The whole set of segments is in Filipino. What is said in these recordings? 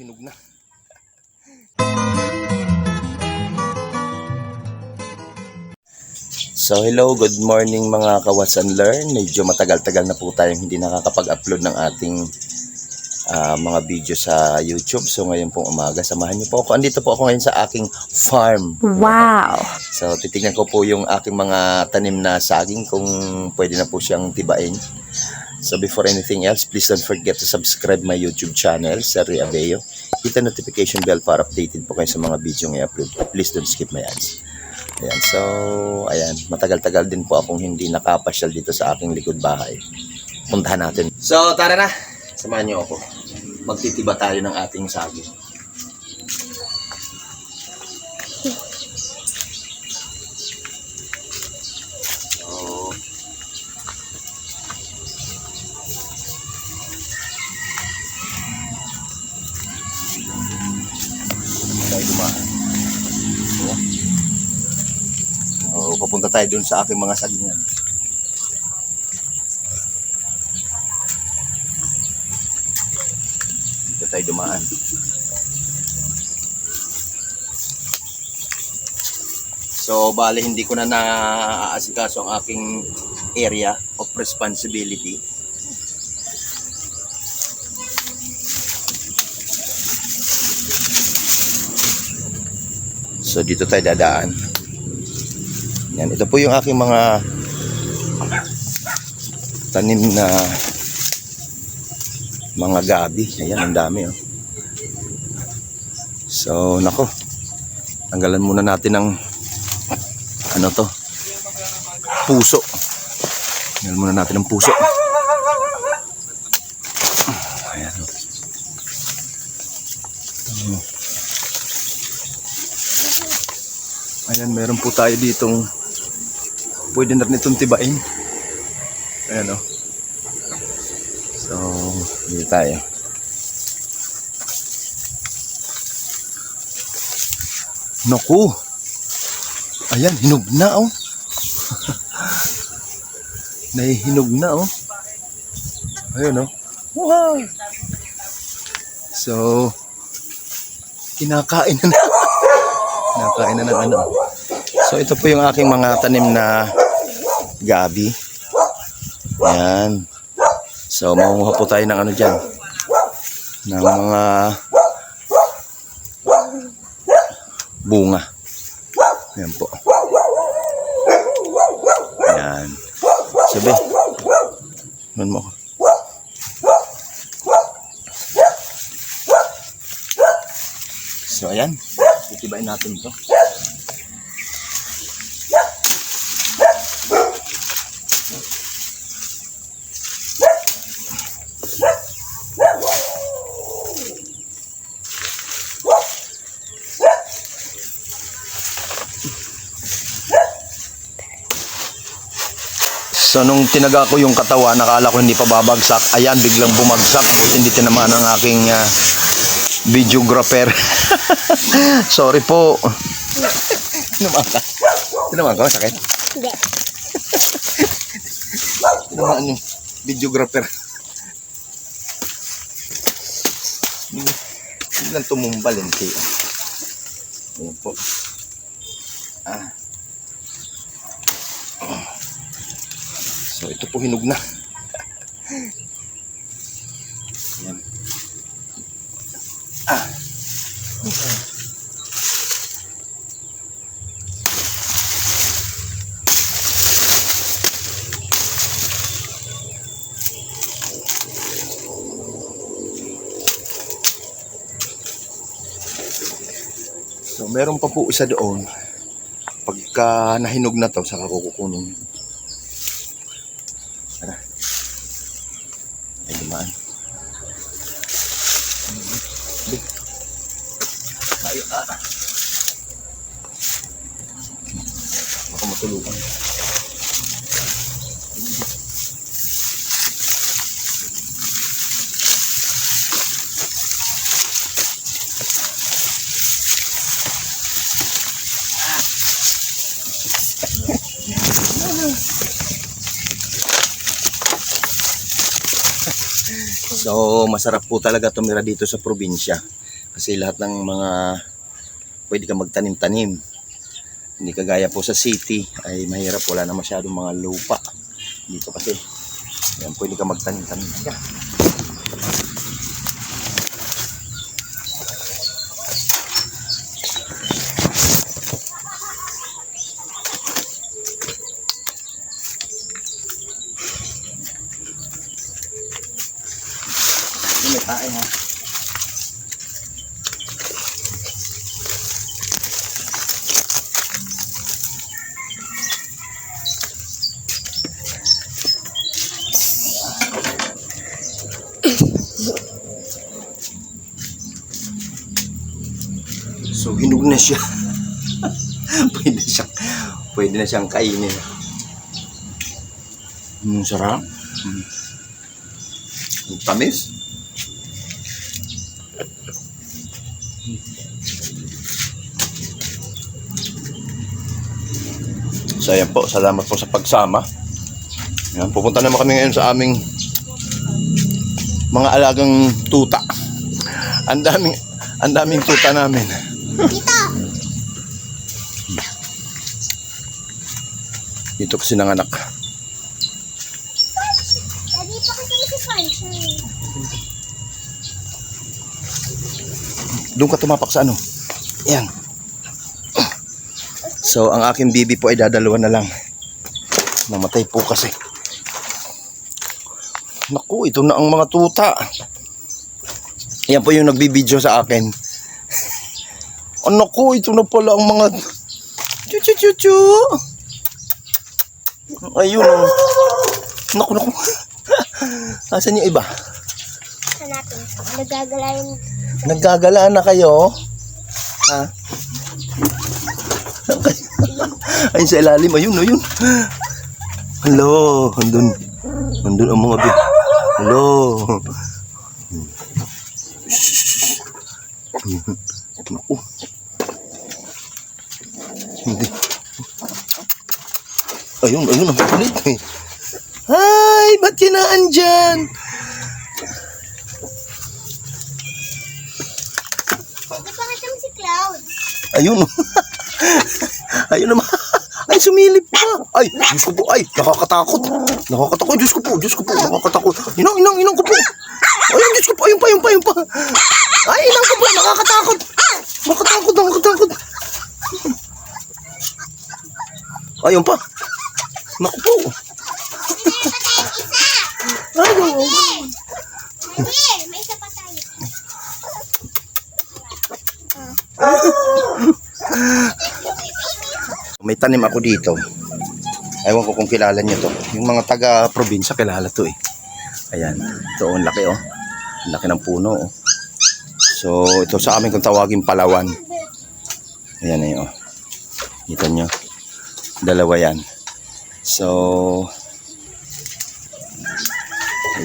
hinog na. So hello, good morning mga kawas and learn. Medyo matagal-tagal na po tayong hindi nakakapag-upload ng ating ah, mga video sa YouTube. So ngayon pong umaga, samahan niyo po ako. Andito po ako ngayon sa aking farm. Wow. So titingnan ko po yung aking mga tanim na saging kung pwede na po siyang tibain. So before anything else, please don't forget to subscribe my YouTube channel, Sir Abeo. Hit the notification bell para updated po kayo sa mga video ng i-upload. Please don't skip my ads. Ayan, so, ayan, matagal-tagal din po akong hindi nakapasyal dito sa aking likod bahay. Puntahan natin. So, tara na. Samahan niyo ako. Magtitiba tayo ng ating saging. Dun sa aking mga sagingan. Dito tayo dumaan. So, bale, hindi ko na naaasikaso ang aking area of responsibility. So, dito tayo dadaan. Yan, ito po yung aking mga tanim na mga gabi. Ayan, ang dami oh. So, nako. Tanggalan muna natin ng ano to? Puso. Tanggalan muna natin ng puso. Ayan oh. Ayan, meron po tayo ditong pwede na rin itong tibain. Ayan o. So, dito tayo. Naku! Ayan, hinog na oh. Nahihinog na oh. Ayun oh. Wow! So, kinakain na na. Nakain na ng ano. So ito po yung aking mga tanim na gabi. Ayan. So mamuha po tayo ng ano dyan. Ng mga bunga. Ayan po. Ayan. Sabi. Ano mo ako? So ayan. Titibain natin ito. So nung tinaga ko yung katawan, nakala ko hindi pa babagsak. Ayan, biglang bumagsak. Buti hindi tinamaan ang aking ah, videographer. Sorry po. Tinamaan ka? Tinamaan ka? Sakit? Hindi. Tinamaan yung videographer. Biglang tumumbal hindi. Ayan po. Ah. So ito po hinog na. Ayan. Ah. So meron pa po isa doon. Pagka nahinog na to, saka kukunin. Ay, So, masarap po talaga tumira dito sa probinsya. Kasi lahat ng mga pwede ka magtanim-tanim. Hindi kagaya po sa city ay mahirap. Wala na masyadong mga lupa. Dito kasi yan, pwede ka magtanim-tanim. Yan. May tae ha. So hinug na siya. pwede siyang pwede na siyang kainin. Mm, sarap. Mm. Tamis. So ayan po, salamat po sa pagsama. Yan, pupunta naman kami ngayon sa aming mga alagang tuta. Ang daming ang daming tuta namin. Tita! Dito kasi nanganak. Lagi pa kasi si Sunshine. Doon ka tumapak sa ano? Yan. So, ang aking bibi po ay dadalawa na lang. Namatay po kasi. Naku, ito na ang mga tuta. Yan po yung nagbibideo sa akin. Oh, naku, ito na pala ang mga... Chu chu chu. Ayun oh. Naku, naku. Asan yung iba? Hanapin. Nagagala yung... Naggagalaan na kayo? Ha? Ayun sa ilalim, ayun, ayun. Hello, andun. Andun ang mga bit. Hello. Shhh. Naku. Hindi. Ayun, ayun, ang kulit eh. Hi, ba't ka na Ayun. Ayun naman. Ay, sumilip pa. Ay, Diyos ko po. Ay, nakakatakot. Nakakatakot. Diyos ko po. Diyos ko po. Nakakatakot. Inang, inang, inang ko po. Ayun, Diyos ko po. Ayun pa, ayun pa, ayun pa. Ay, inang ko po. Nakakatakot. Nakakatakot, nakakatakot. Ayun pa. Naku po. Ayun. Hindi, may isa pa tayo. May tanim ako dito. Ewan ko kung kilala niyo to. Yung mga taga-probinsya kilala to eh. Ayan. Ito, ang laki oh. Ang laki ng puno oh. So, ito sa amin kung tawagin Palawan. Ayan eh oh. Kita nyo. Dalawa yan. So,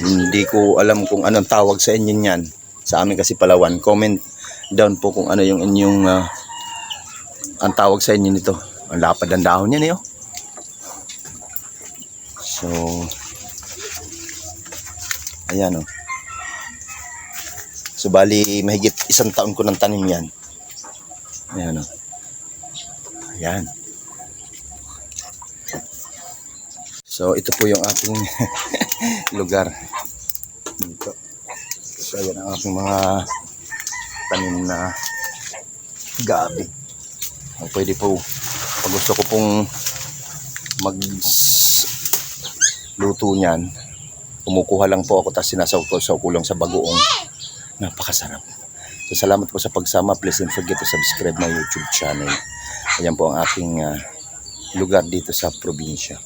hindi ko alam kung anong tawag sa inyo yan. Sa amin kasi Palawan. Comment down po kung ano yung inyong ah, ang tawag sa inyo nito. Ang lapad ng dahon niya niyo. So, ayan o. So, bali, mahigit isang taon ko ng tanim yan. Ayan o. Ayan. So, ito po yung ating lugar. Dito. So, ayan ang aking mga tanim na gabi. O, pwede po, pag gusto ko pong mag luto niyan, kumukuha lang po ako tapos sinasaw ko lang sa bagoong. Napakasarap. So, salamat po sa pagsama. Please don't forget to subscribe my YouTube channel. Ayan po ang aking ah, lugar dito sa probinsya.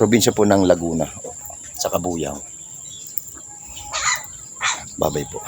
Probinsya po ng Laguna sa Kabuyao. Babay po.